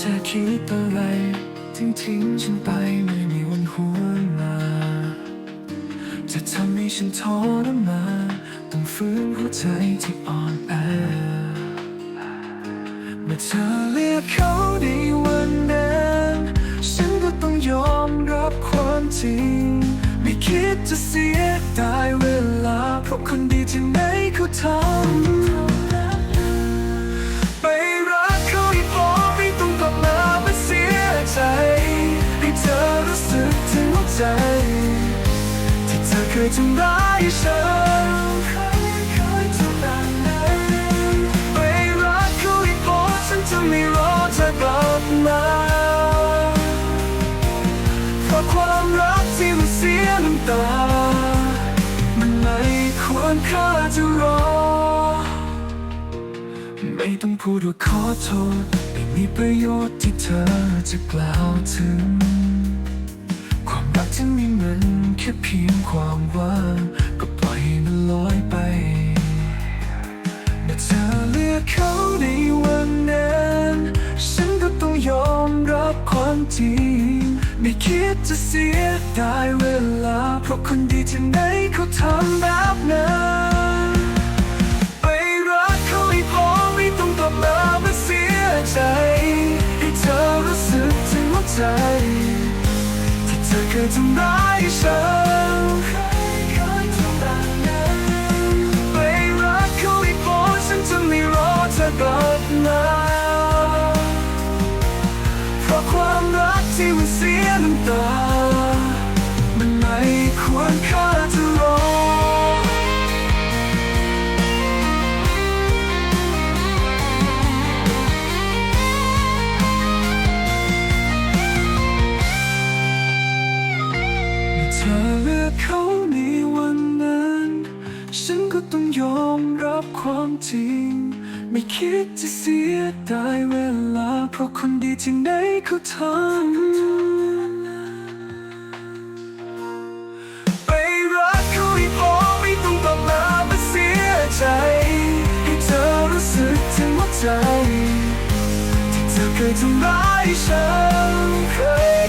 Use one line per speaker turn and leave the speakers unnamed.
ธอคิดอะไรทิ้งทิ้งฉันไปไม่มีวันหวนมาจะทำให้ฉันทรมานต้องฟื้นหัวใจที่อ่อนแอเมื่อเธอเรียกเขาในวันนั้นฉันก็ต้องยอมรับความจริง ไม่คิดจะเสียดายเวลาเพราะคนดีที่ไหนเขาทำ เคยทำร้ายฉันเคยเคยทำแบบนั้นไปรักเขาอีกพอฉันจะไม่รอเธอกลับมาเพราะความรักที่มันเสียน้ำตา มันไม่ควรค่าจะรอ ไม่ต้องพูดว่าขอโทษ ไม่มีประโยชน์ที่เธอจะกล่าวถึง ความรักที่มีมันแค่เพียงความว่างก็ปล่อยมันลอยไปเมื่อเธอเลือกเขาในวันนั้นฉันก็ต้องยอมรับความจริงไม่คิดจะเสียดายเวลา เพราะคนดีที่ไหนเขาทำแบบนั้นไปรักเขาให้พอไม่ต้องกลับมามาเสียใจ ให้เธอรู้สึกถึงหัวใจ เธอเคยทำร้ายฉัน ฉันก็ต้องยอมรับความจริง ไม่คิดจะเสียดายเวลา เพราะคนดีที่ไหนเขาทำไปรักเขาให้พอไม่ต้องกลับมามาเสียใจ ให้เธอรู้สึกถึงหัวใจ ที่เธอเคยทำร้ายฉันเคย